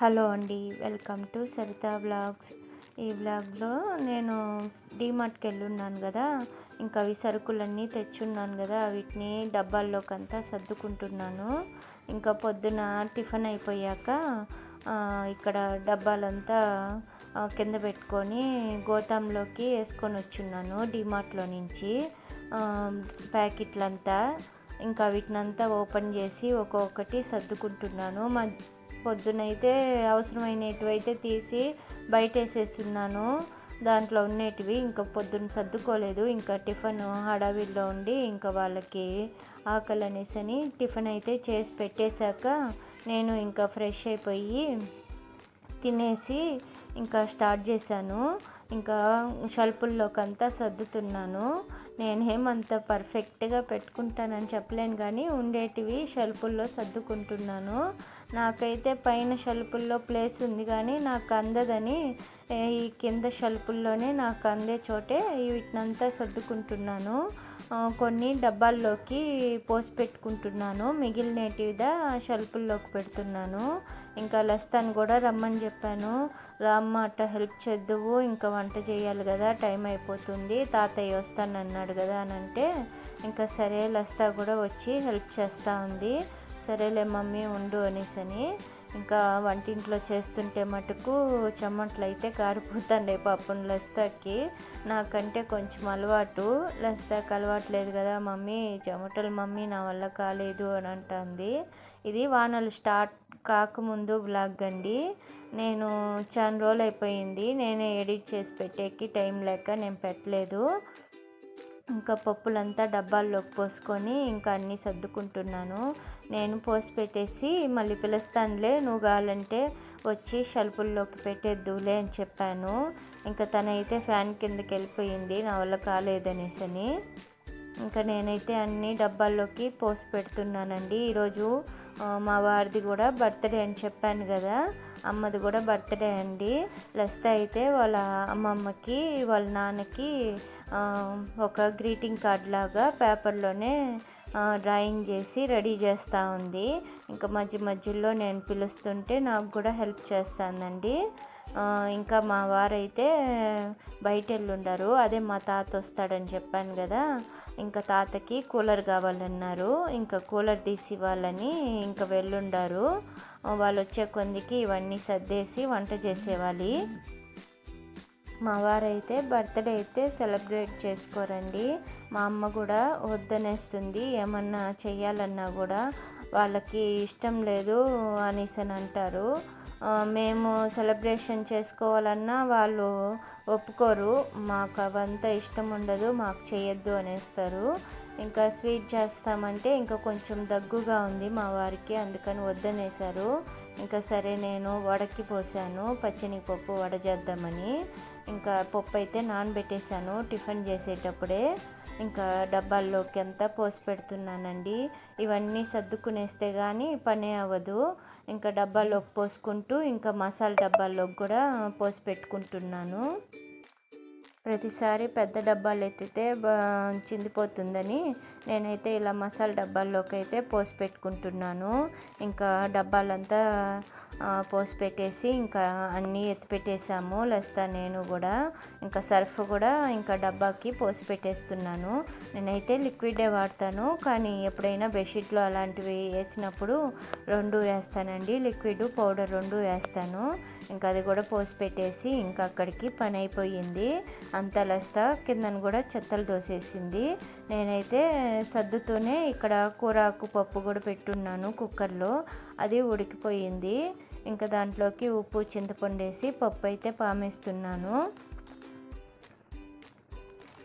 Hello అండి welcome to Saritha blogs ఈ బ్లాగ్లో నేను డీమార్ట్కి వెళ్ళున్నాను కదా ఇంకా అవి సరుకులన్నీ తెచ్చున్నాను కదా వీటిని డబ్బాల్లోకి అంతా సర్దుకుంటున్నాను. ఇంకా పొద్దున టిఫిన్ అయిపోయాక ఇక్కడ డబ్బాలంతా కింద పెట్టుకొని గోతాంలోకి వేసుకొని వచ్చున్నాను డీమార్ట్లో నుంచి. ప్యాకెట్లంతా ఇంకా వీటినంతా ఓపెన్ చేసి ఒక్కొక్కటి సర్దుకుంటున్నాను. మా పొద్దునైతే అవసరమైనటివైతే తీసి బయట వేసేస్తున్నాను దాంట్లో ఉండేటివి ఇంకా పొద్దున్న సర్దుకోలేదు. ఇంకా టిఫిన్ హడావిడిలో ఉండి ఇంకా వాళ్ళకి ఆకలి అనేసని టిఫిన్ అయితే చేసి పెట్టేశాక నేను ఇంకా ఫ్రెష్ అయిపోయి తినేసి ఇంకా స్టార్ట్ చేశాను. ఇంకా షల్పుల్లోకంతా సర్దుతున్నాను. నేనేమంత పర్ఫెక్ట్గా పెట్టుకుంటానని చెప్పలేను కానీ ఉండేటివి షెల్పుల్లో సర్దుకుంటున్నాను. నాకైతే పైన షెల్పుల్లో ప్లేస్ ఉంది కానీ నాకు అందదని ఈ కింద షెల్పుల్లోనే నాకు అందే చోటే వీటినంతా సర్దుకుంటున్నాను. కొన్ని డబ్బాల్లోకి పోసి పెట్టుకుంటున్నాను. మిగిలినటివిదా షెల్పుల్లోకి పెడుతున్నాను. ఇంకా లస్తాను కూడా రమ్మని చెప్పాను. రామ్మ అట్ట హెల్ప్ చేద్దువు ఇంకా వంట చేయాలి కదా టైం అయిపోతుంది. తాతయ్య వస్తానన్నాడు కదా అని అంటే ఇంకా సరే లస్తా కూడా వచ్చి హెల్ప్ చేస్తూ ఉంది. సరేలే మమ్మీ ఉండు అనేసని. ఇంకా వంటింట్లో చేస్తుంటే మటుకు చెమ్మట్లు అయితే కారిపోతుండే పాపం లస్తాకి నాకంటే కొంచెం అలవాటు. లస్తాకి అలవాటు లేదు కదా మమ్మీ చెమటలు మమ్మీ నా వల్ల కాలేదు అని అంటుంది. ఇది వానలు స్టార్ట్ కాకముందు బ్లాగ్ అండి. నేను చాలా రోజులు అయిపోయింది నేనే ఎడిట్ చేసి పెట్టేకి టైం లేక నేను పెట్టలేదు. ఇంకా పప్పులంతా డబ్బాల్లోకి పోసుకొని ఇంకా అన్నీ సర్దుకుంటున్నాను. నేను పోసి పెట్టేసి మళ్ళీ పిలుస్తానులే నువ్వు కావాలంటే వచ్చి షెల్పుల్లోకి పెట్టేద్దులే అని చెప్పాను. ఇంకా తనైతే ఫ్యాన్ కిందకి వెళ్ళిపోయింది నా వల్ల కాలేదనేసని ఇంకా నేనైతే అన్ని డబ్బాల్లోకి పోసి పెడుతున్నానండి. ఈరోజు మా వారిది కూడా బర్త్డే అని చెప్పాను కదా అమ్మది కూడా బర్త్డే అండి. లస్త అయితే వాళ్ళ అమ్మమ్మకి వాళ్ళ నాన్నకి ఒక గ్రీటింగ్ కార్డ్ లాగా పేపర్లోనే డ్రాయింగ్ చేసి రెడీ చేస్తూ ఉంది. ఇంకా మధ్య మధ్యలో నేను పిలుస్తుంటే నాకు కూడా హెల్ప్ చేస్తానండి. ఇంకా మా వారైతే బయట వెళ్ళుండారు అదే మా తాత వస్తాడని చెప్పాను కదా. ఇంకా తాతకి కూలర్ కావాలన్నారు. ఇంకా కూలర్ తీసి ఇవ్వాలని ఇంకా వెళ్ళుండారు. వాళ్ళు వచ్చే కొందికి ఇవన్నీ సర్దేసి వంట చేసేవాలి. మా వారైతే బర్త్డే అయితే సెలబ్రేట్ చేసుకోరండి. మా అమ్మ కూడా వద్దనేస్తుంది ఏమన్నా చెయ్యాలన్నా కూడా. వాళ్ళకి ఇష్టం లేదు అనేసి అని అంటారు మేము సెలబ్రేషన్ చేసుకోవాలన్నా వాళ్ళు ఒప్పుకోరు. మాకు అవంతా ఇష్టం ఉండదు మాకు చేయొద్దు అనేస్తారు. ఇంకా స్వీట్ చేస్తామంటే ఇంకా కొంచెం దగ్గుగా ఉంది మా వారికి అందుకని వద్దనేశారు ఇంకా సరే నేను వడకి పోసాను పచ్చని పప్పు వడ చేద్దామని. ఇంకా పప్పు అయితే నానబెట్టేశాను టిఫిన్ చేసేటప్పుడే. ఇంకా డబ్బాల్లోకి అంతా పోసి పెడుతున్నానండి. ఇవన్నీ సర్దుకునేస్తే కానీ పనే అవ్వదు. ఇంకా డబ్బాల్లోకి పోసుకుంటూ ఇంకా మసాలా డబ్బాల్లోకి కూడా పోసి పెట్టుకుంటున్నాను. ప్రతిసారి పెద్ద డబ్బాలు ఎత్తితే చిందిపోతుందని నేనైతే ఇలా మసాలా డబ్బాల్లోకి అయితే పోసి పెట్టుకుంటున్నాను. ఇంకా డబ్బాలంతా పోసి పెట్టేసి ఇంకా అన్నీ ఎత్తి పెట్టేసాము. లస్తా నేను కూడా ఇంకా సర్ఫ్ కూడా ఇంకా డబ్బాకి పోసి పెట్టేస్తున్నాను. నేనైతే లిక్విడే వాడతాను కానీ ఎప్పుడైనా బెడ్షీట్లు అలాంటివి వేసినప్పుడు రెండు వేస్తానండి. లిక్విడ్ పౌడర్ రెండు వేస్తాను. ఇంకా అది కూడా పోసి పెట్టేసి ఇంకా అక్కడికి పని అయిపోయింది. అంతా లస్తా కిందను కూడా చెత్తలు దోసేసింది నేనైతే సర్దుతూనే ఇక్కడ కూరాకు పప్పు కూడా పెట్టున్నాను కుక్కర్లో. అది ఉడికిపోయింది. ఇంకా దాంట్లోకి ఉప్పు చింతపండు వేసి పప్పు అయితే పామేస్తున్నాను.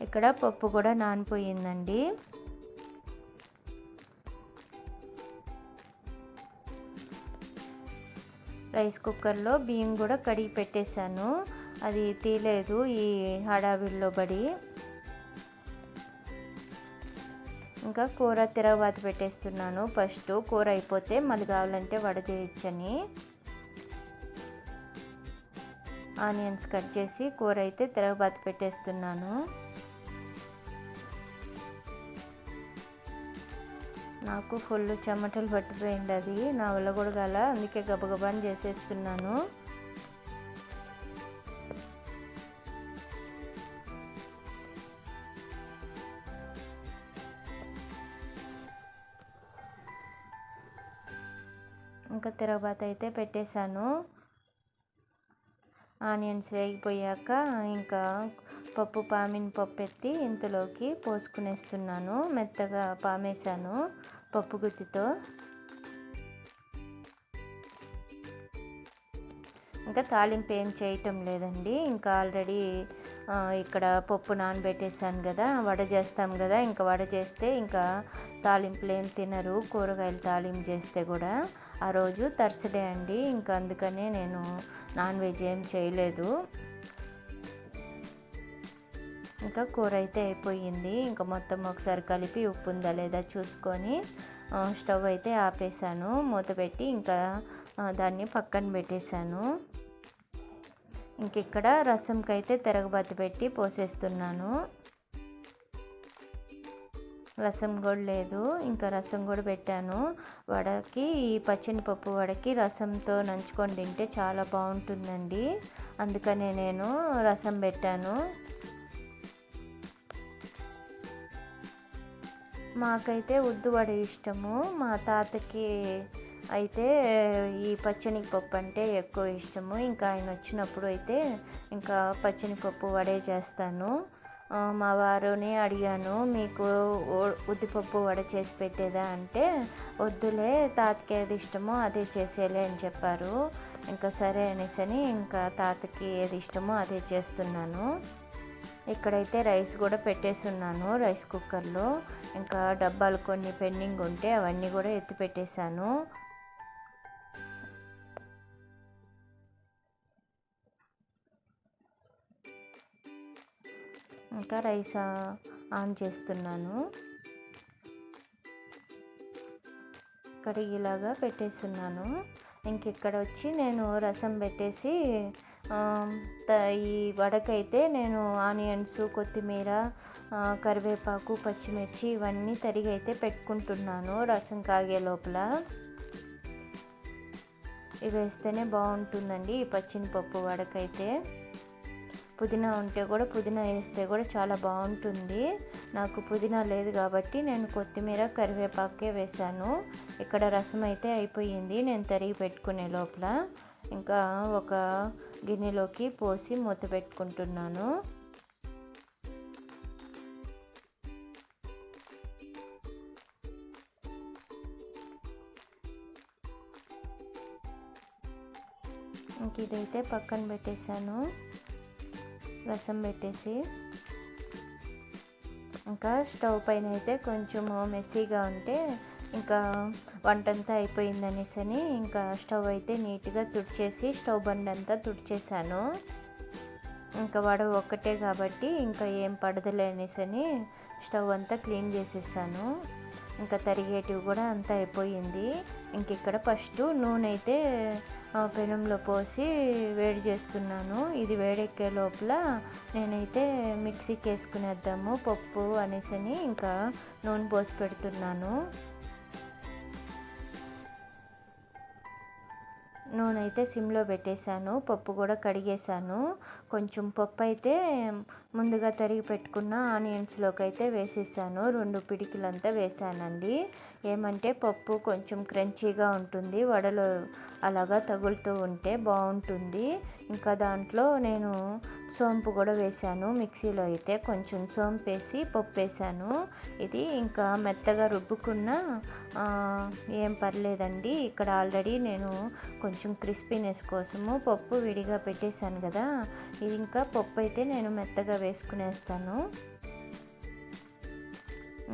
ఇక్కడ పప్పు కూడా నానిపోయిందండి. రైస్ కుక్కర్లో బియ్యం కూడా కడిగి పెట్టేశాను. అది తీయలేదు ఈ హడావిడిలో పడి. ఇంకా కూర తిరగబాత పెట్టేస్తున్నాను. ఫస్ట్ కూర అయిపోతే మళ్ళీ కావాలంటే వడ చేయొచ్చని ఆనియన్స్ కట్ చేసి కూర అయితే తిరగబాతి పెట్టేస్తున్నాను. నాకు ఫుల్ చెమటలు పట్టిపోయింది అది. నా వల్ల కూడా గల అందుకే గబగబాని చేసేస్తున్నాను. ఇంకా తిరగబాత అయితే పెట్టేశాను. ఆనియన్స్ వేగిపోయాక ఇంకా పప్పు పామిన పప్పు ఎత్తి ఇంతలోకి పోసుకునేస్తున్నాను. మెత్తగా పామేశాను పప్పు గుత్తితో. ఇంకా తాలింపు ఏం చేయటం లేదండి. ఇంకా ఆల్రెడీ ఇక్కడ పప్పు నానబెట్టేసాను కదా వడ చేస్తాం కదా ఇంకా వడ చేస్తే ఇంకా తాలింపులు ఏం తినరు కూరగాయలు తాలింపు చేస్తే కూడా ఆ రోజు థర్స్డే అండి. ఇంకా అందుకనే నేను నాన్ వెజ్ ఏం చేయలేదు. ఇంకా కూర అయితే అయిపోయింది. ఇంకా మొత్తం ఒకసారి కలిపి ఉప్పు ఉందా లేదా చూసుకొని స్టవ్ అయితే ఆపేసాను మూత పెట్టి ఇంకా దాన్ని పక్కన పెట్టేశాను. ఇంక ఇక్కడ రసంకైతే అయితే తిరగబత్తి పెట్టి పోసేస్తున్నాను. రసం కూడా లేదు. ఇంకా రసం కూడా పెట్టాను. వడకి ఈ పచ్చని పప్పు వడకి రసంతో నంచుకొని తింటే చాలా బాగుంటుందండి. అందుకనే నేను రసం పెట్టాను. మాకైతే ఉద్దు వడ ఇష్టము. మా తాతకి అయితే ఈ పచ్చని పప్పు అంటే ఎక్కువ ఇష్టము. ఇంకా ఆయన వచ్చినప్పుడు అయితే ఇంకా పచ్చని పప్పు వడే చేస్తాను. మా వారుని అడిగాను మీకు ఉద్దిపప్పు వడ చేసి పెట్టేదా? అంటే వద్దులే తాతకి ఏది ఇష్టమో అదే చేసేలే అని చెప్పారు. ఇంకా సరే అనేసని ఇంకా తాతకి ఏది ఇష్టమో అదే చేస్తున్నాను. ఇక్కడైతే రైస్ కూడా పెట్టేస్తున్నాను రైస్ కుక్కర్లో. ఇంకా డబ్బాలు కొన్ని పెండింగ్ ఉంటే అవన్నీ కూడా ఎత్తి పెట్టేశాను. ఇంకా రైస్ ఆన్ చేస్తున్నాను. కడిగిలాగా పెట్టేస్తున్నాను. ఇంక ఇక్కడ వచ్చి నేను రసం పెట్టేసి ఈ వడకైతే నేను ఆనియన్స్ కొత్తిమీర కరివేపాకు పచ్చిమిర్చి ఇవన్నీ తరిగి అయితే పెట్టుకుంటున్నాను రసం కాగే లోపల. ఇవి వేస్తేనే బాగుంటుందండి ఈ పచ్చిని పప్పు వడకైతే. పుదీనా ఉంటే కూడా పుదీనా వేస్తే కూడా చాలా బాగుంటుంది. నాకు పుదీనా లేదు కాబట్టి నేను కొత్తిమీర కరివేపాకే వేశాను. ఇక్కడ రసం అయితే అయిపోయింది. నేను తరిగి పెట్టుకునే లోపల ఇంకా ఒక గిన్నెలోకి పోసి మూత పెట్టుకుంటున్నాను. ఇంక ఇదైతే పక్కన పెట్టేశాను. రసం పెట్టేసి ఇంకా స్టవ్ పైన అయితే కొంచెం మెస్సీగా ఉంటే ఇంకా వంటంతా అయిపోయింది అనేసి ఇంకా స్టవ్ అయితే నీట్గా తుడిచేసి స్టవ్ బండ్ అంతా తుడిచేసాను. ఇంకా వడ ఒక్కటే కాబట్టి ఇంకా ఏం పడదులే అనేసి స్టవ్ అంతా క్లీన్ చేసేసాను. ఇంకా తరిగేటివి కూడా అంతా అయిపోయింది. ఇంక ఇక్కడ ఫస్ట్ నూనె అయితే పెనంలో పోసి వేడి చేస్తున్నాను ఇది వేడెక్కే లోపల నేనైతే మిక్సీకి వేసుకునేద్దాము పప్పు అనేసి ఇంకా నూనె పోసి పెడుతున్నాను. నూనె అయితే సిమ్లో పెట్టేశాను పప్పు కూడా కడిగేశాను. కొంచెం పప్పు అయితే ముందుగా తరిగి పెట్టుకున్న ఆనియన్స్లోకి అయితే వేసేసాను. రెండు పిడికిలంతా వేసానండి. ఏమంటే పప్పు కొంచెం క్రంచీగా ఉంటుంది. వడలు అలాగా తగులుతూ ఉంటే బాగుంటుంది. ఇంకా దాంట్లో నేను సోంపు కూడా వేసాను. మిక్సీలో అయితే కొంచెం సోంపు వేసి పప్పు వేసాను. ఇది ఇంకా మెత్తగా రుబ్బుకున్న ఏం పర్లేదండి. ఇక్కడ ఆల్రెడీ నేను కొంచెం క్రిస్పీనెస్ కోసము పప్పు విడిగా పెట్టేశాను కదా. ఇది ఇంకా పప్పు అయితే నేను మెత్తగా వేసుకునేస్తాను.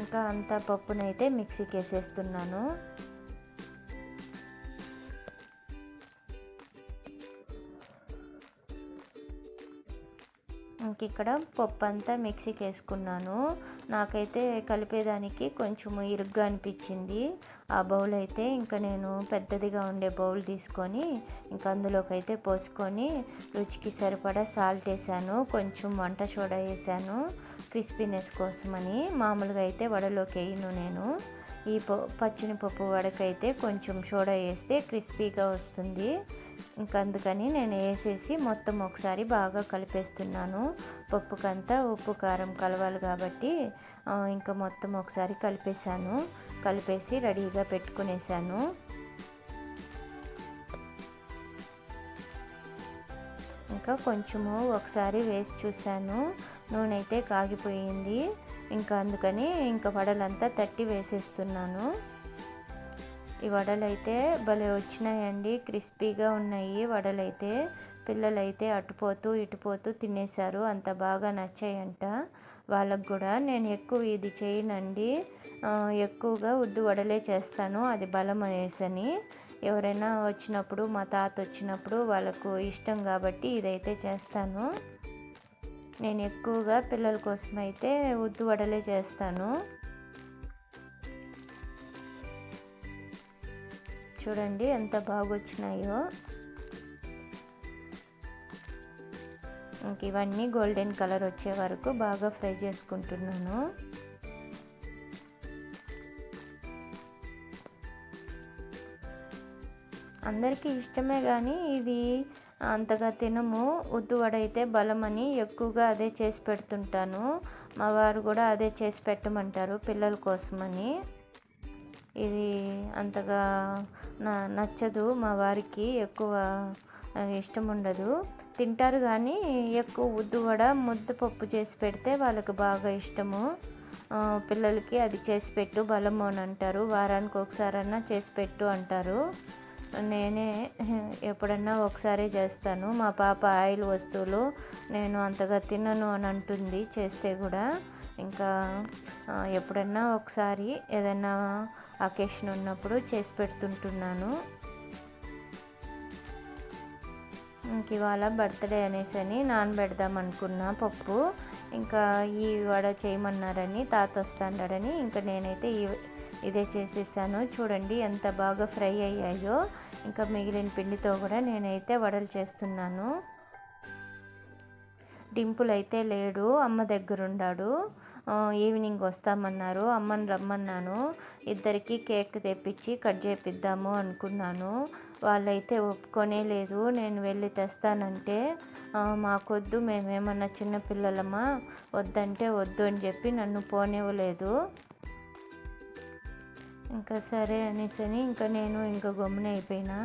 ఇంకా అంతా పప్పునైతే మిక్సీకి వేసేస్తున్నాను ఇంక ఇక్కడ పప్పు అంతా మిక్సీకి వేసుకున్నాను నాకైతే కలిపేదానికి కొంచెం ఇరుగ్గా అనిపించింది. ఆ బౌల్ అయితే ఇంకా నేను పెద్దదిగా ఉండే బౌల్ తీసుకొని ఇంకా అందులోకి అయితే పోసుకొని రుచికి సరిపడా సాల్ట్ వేసాను కొంచెం వంట సోడా వేసాను క్రిస్పీనెస్ కోసమని. మామూలుగా అయితే వడలోకి వేయను నేను. ఈ పచ్చిని పప్పు వడకైతే కొంచెం సోడా వేస్తే క్రిస్పీగా వస్తుంది. ఇంకా అందుకని నేను వేసేసి మొత్తం ఒకసారి బాగా కలిపేస్తున్నాను. పప్పుకంతా ఉప్పు కారం కలవాలి కాబట్టి ఇంకా మొత్తం ఒకసారి కలిపేశాను. కలిపేసి రెడీగా పెట్టుకునేసాను. ఇంకా కొంచెము ఒకసారి వేసి చూశాను. నూనె అయితే కాగిపోయింది. ఇంకా అందుకని ఇంకా వడలంతా తట్టి వేసేస్తున్నాను. ఈ వడలు అయితే భలే వచ్చినాయండి. క్రిస్పీగా ఉన్నాయి వడలైతే. పిల్లలైతే అటుపోతూ ఇటుపోతూ తినేశారు. అంత బాగా నచ్చాయంట. వాళ్ళకు కూడా నేను ఎక్కువ ఇది చేయనండి. ఎక్కువగా ఉద్దు వడలే చేస్తాను. అది బలం అనేసని. ఎవరైనా వచ్చినప్పుడు మా తాత వచ్చినప్పుడు వాళ్ళకు ఇష్టం కాబట్టి ఇదైతే చేస్తాను. నేను ఎక్కువగా పిల్లల కోసం అయితే ఉద్దు వడలే చేస్తాను. చూడండి ఎంత బాగా వచ్చినాయో ఇంక ఇవన్నీ గోల్డెన్ కలర్ వచ్చే వరకు బాగా ఫ్రై చేసుకుంటున్నాను. అందరికీ ఇష్టమే కానీ ఇది అంతగా తినము. ఉద్దు వడ బలమని ఎక్కువగా అదే చేసి పెడుతుంటాను. మా వారు కూడా అదే చేసి పెట్టమంటారు పిల్లల కోసమని. ఇది అంతగా నచ్చదు మా వారికి ఎక్కువ ఇష్టం ఉండదు. తింటారు కానీ ఎక్కువ ఉద్దు వడ ముద్దపప్పు చేసి పెడితే వాళ్ళకి బాగా ఇష్టము. పిల్లలకి అది చేసి పెట్టు బలము అని అంటారు. వారానికి ఒకసారన్నా చేసి పెట్టు అంటారు. నేనే ఎప్పుడన్నా ఒకసారి చేస్తాను. మా పాప ఆయిల్ వస్తువులు నేను అంతగా తినను అని అంటుంది చేస్తే కూడా. ఇంకా ఎప్పుడన్నా ఒకసారి ఏదైనా అకేషన్ ఉన్నప్పుడు చేసి పెడుతుంటున్నాను. ఇంక ఇవాళ బర్త్డే అనేసి అని నానబెడదాం అనుకున్నా పప్పు. ఇంకా ఈ వడ చేయమన్నారని తాత వస్తాడని ఇంకా నేనైతే ఈ ఇదే చేసేసాను. చూడండి ఎంత బాగా ఫ్రై అయ్యాయో. ఇంకా మిగిలిన పిండితో కూడా నేనైతే వడలు చేస్తున్నాను. డింపుల్ అయితే లేడు అమ్మ దగ్గర ఈవినింగ్ వస్తామన్నారు. అమ్మని రమ్మన్నాను. ఇద్దరికి కేక్ తెప్పించి కట్ చేపిద్దాము అనుకున్నాను. వాళ్ళైతే ఒప్పుకొనే లేదు. నేను వెళ్ళి తెస్తానంటే మాకొద్దు. మేమేమన్నా చిన్నపిల్లలమా వద్దంటే వద్దు అని చెప్పి నన్ను పోనివ్వలేదు. ఇంకా సరే అనేసి అని ఇంకా నేను ఇంకా గమ్మున అయిపోయినా.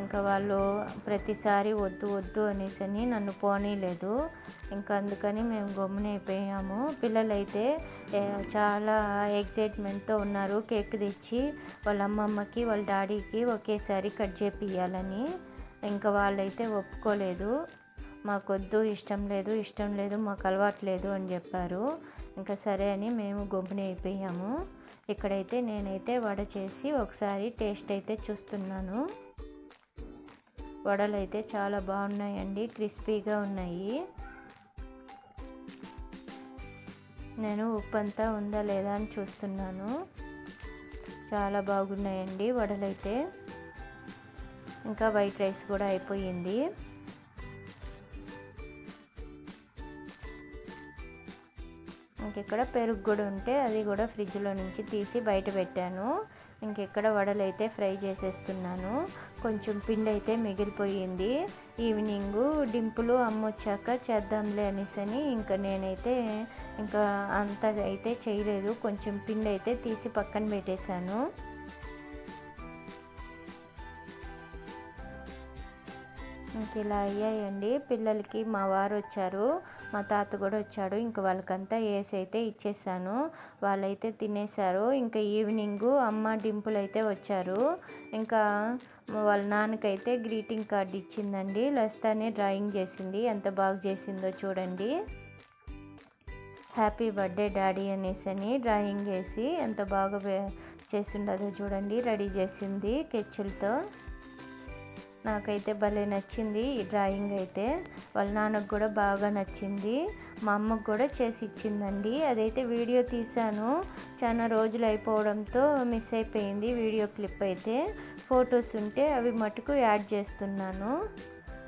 ఇంకా వాళ్ళు ప్రతిసారి వద్దు వద్దు అనేసి అని నన్ను పోనీలేదు. ఇంకా అందుకని మేము గమ్మున అయిపోయాము. పిల్లలైతే చాలా ఎగ్జైట్మెంట్తో ఉన్నారు. కేక్ తెచ్చి వాళ్ళ అమ్మమ్మకి వాళ్ళ డాడీకి ఒకేసారి కట్ చేపియాలని ఇంకా వాళ్ళైతే ఒప్పుకోలేదు. మాకొద్దు ఇష్టం లేదు ఇష్టం లేదు మాకు అలవాట్లేదు అని చెప్పారు. ఇంకా సరే అని మేము గొప్పన అయిపోయాము. ఇక్కడైతే నేనైతే వడ చేసి ఒకసారి టేస్ట్ అయితే చూస్తున్నాను. వడలు అయితే చాలా బాగున్నాయండి క్రిస్పీగా ఉన్నాయి. నేను ఉప్పు అంతా ఉందా లేదా అని చూస్తున్నాను. చాలా బాగున్నాయండి వడలైతే. ఇంకా వైట్ రైస్ కూడా అయిపోయింది. ఇంకెక్కడ పెరుగు కూడా ఉంటే అది కూడా ఫ్రిడ్జ్లో నుంచి తీసి బయట పెట్టాను. ఇంకెక్కడ వడలు అయితే ఫ్రై చేసేస్తున్నాను. కొంచెం పిండి అయితే మిగిలిపోయింది. ఈవినింగ్ డింపులు అమ్మొచ్చాక చేద్దాంలే అనేసని ఇంకా నేనైతే ఇంకా అంత అయితే చేయలేదు. కొంచెం పిండి అయితే తీసి పక్కన పెట్టేశాను. ఇంక ఇలా అయ్యాయండి. పిల్లలకి మా వారు వచ్చారు మా తాత కూడా వచ్చాడు. ఇంక వాళ్ళకంతా వేసి అయితే ఇచ్చేసాను. వాళ్ళైతే తినేశారు. ఇంకా ఈవినింగ్ అమ్మ డింపుల్ అయితే వచ్చారు. ఇంకా వాళ్ళ నాన్నకైతే గ్రీటింగ్ కార్డు ఇచ్చిందండి. లస్తానే డ్రాయింగ్ చేసింది. ఎంత బాగా చేసిందో చూడండి. హ్యాపీ బర్త్డే డాడీ అనేసి అని డ్రాయింగ్ వేసి ఎంత బాగా చేసిండదో చూడండి. రెడీ చేసింది కెచ్చులతో నాకైతే భలే నచ్చింది ఈ డ్రాయింగ్ అయితే. వాళ్ళ నాన్నకు కూడా బాగా నచ్చింది. మా అమ్మకు కూడా చేసి ఇచ్చిందండి. అదైతే వీడియో తీశాను. చాలా రోజులు అయిపోవడంతో మిస్ అయిపోయింది వీడియో క్లిప్ అయితే. ఫొటోస్ ఉంటే అవి మటుకు యాడ్ చేస్తున్నాను.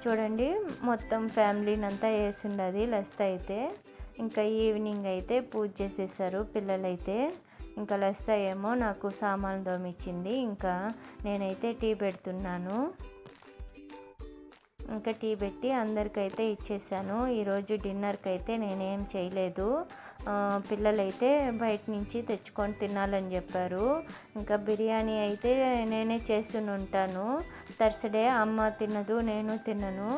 చూడండి మొత్తం ఫ్యామిలీని అంతా వేసిండది లస్త అయితే. ఇంకా ఈవినింగ్ అయితే పూజ చేసేసారు పిల్లలైతే. ఇంకా లస్త ఏమో నాకు సామాన్లు దోమిచ్చింది ఇంకా నేనైతే టీ పెడుతున్నాను. ఇంకా టీ పెట్టి అందరికైతే ఇచ్చేసాను. ఈరోజు డిన్నర్కి అయితే నేనేం చేయలేదు. పిల్లలైతే బయట నుంచి తెచ్చుకొని తినాలని చెప్పారు. ఇంకా బిర్యానీ అయితే నేనే చేసి ఉంటాను. థర్స్డే అమ్మ తినదు నేను తినను.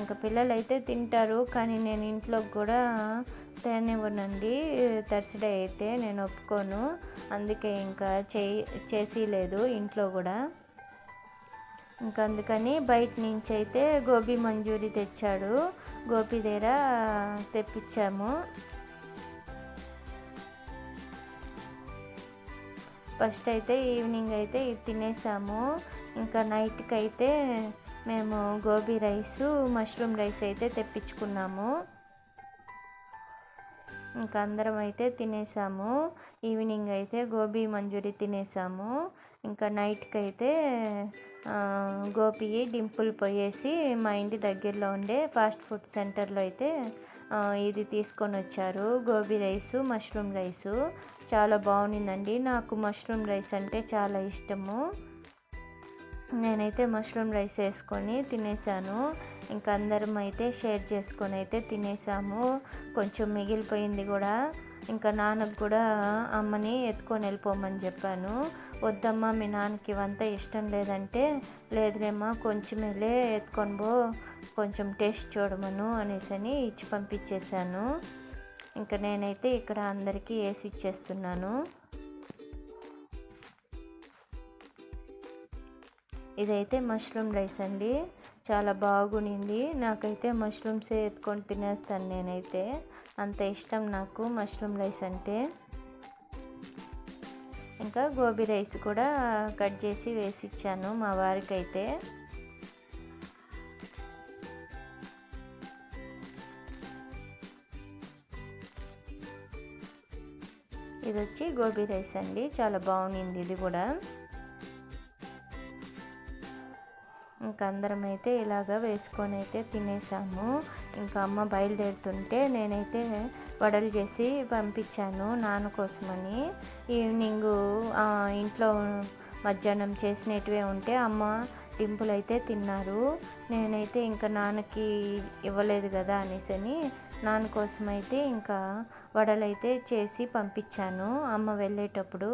ఇంకా పిల్లలు అయితే తింటారు కానీ నేను ఇంట్లో కూడా తేనివ్వనండి థర్స్డే అయితే నేను ఒప్పుకోను. అందుకే ఇంకా చేయి చేసి లేదు ఇంట్లో కూడా. ఇంకా అందుకని బయట నుంచి అయితే గోబీ మంజూరి తెచ్చాడు. గోపి దగ్గర తెప్పించాము. ఫస్ట్ అయితే ఈవినింగ్ అయితే ఇది తినేసాము. ఇంకా నైట్కి అయితే మేము గోబీ రైసు మష్రూమ్ రైస్ అయితే తెప్పించుకున్నాము. ఇంకా అందరం అయితే తినేసాము. ఈవినింగ్ అయితే గోబీ మంజూరి తినేసాము. ఇంకా నైట్కి అయితే గోపి డింపుల్ పోయేసి మా ఇంటి దగ్గరలో ఉండే ఫాస్ట్ ఫుడ్ సెంటర్లో అయితే ఇది తీసుకొని వచ్చారు. Gobi rice mushroom rice. చాలా బాగుండిందండి. నాకు మష్రూమ్ రైస్ అంటే చాలా ఇష్టము. నేనైతే మష్రూమ్ రైస్ వేసుకొని తినేసాను. ఇంకా అందరం అయితే షేర్ చేసుకొని అయితే తినేసాము. కొంచెం మిగిలిపోయింది కూడా. ఇంకా నాన్నకు కూడా అమ్మని ఎత్తుకొని వెళ్ళిపోమని చెప్పాను. వద్దమ్మా మీ నాన్నకి ఇవంతా ఇష్టం లేదంటే లేదులేమ్మా కొంచెం వెళ్ళే ఎత్తుకొని పో కొంచెం టేస్ట్ చూడమను అనేసి అని ఇచ్చి పంపించేశాను. ఇంకా నేనైతే ఇక్కడ అందరికీ వేసి ఇచ్చేస్తున్నాను. ఇదైతే మష్రూమ్ రైస్ అండి. చాలా బాగునింది. నాకైతే మష్రూమ్సే ఎత్తుకొని తినేస్తాను నేనైతే. అంత ఇష్టం నాకు మష్రూమ్ రైస్ అంటే. ఇంకా గోబీ రైస్ కూడా కట్ చేసి వేసి ఇచ్చాను మా వారికి అయితే ఇది వచ్చి గోబీ రైస్ అండి. చాలా బాగుంది ఇది కూడా. అందరం అయితే ఇలాగ వేసుకొని అయితే తినేసాము. ఇంకా అమ్మ బయలుదేరుతుంటే నేనైతే వడలు చేసి పంపించాను నాన్న కోసమని. ఈవినింగ్ ఇంట్లో మధ్యాహ్నం చేసినటివే ఉంటే అమ్మ డింపుల్ అయితే తిన్నారు. నేనైతే ఇంకా నాన్నకి ఇవ్వలేదు కదా అనేసి అని నాన్న కోసం అయితే ఇంకా వడలైతే చేసి పంపించాను అమ్మ వెళ్ళేటప్పుడు.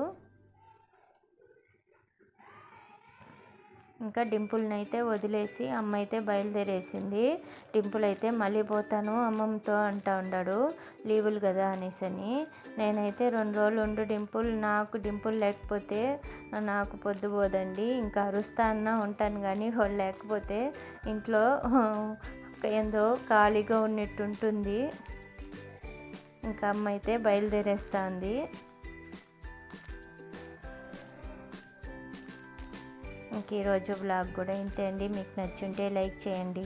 ఇంకా డింపుల్ని అయితే వదిలేసి అమ్మ అయితే బయలుదేరేసింది. డింపుల్ అయితే మళ్ళీ పోతాను అమ్మమ్మతో అంటా ఉన్నాడు లీవులు కదా అనేసి అని నేనైతే రెండు రోజులు ఉండు డింపుల్ నాకు డింపుల్ లేకపోతే నాకు పొద్దుపోదండి ఇంకా అరుస్తా అన్నా ఉంటాను కానీ వాళ్ళు లేకపోతే ఇంట్లో ఏందో ఖాళీగా ఉన్నట్టు ఉంటుంది ఇంకా అమ్మ అయితే బయలుదేరేస్తుంది. ఇంక ఈరోజు బ్లాగ్ కూడా ఇంతే అండి. మీకు నచ్చుంటే లైక్ చేయండి.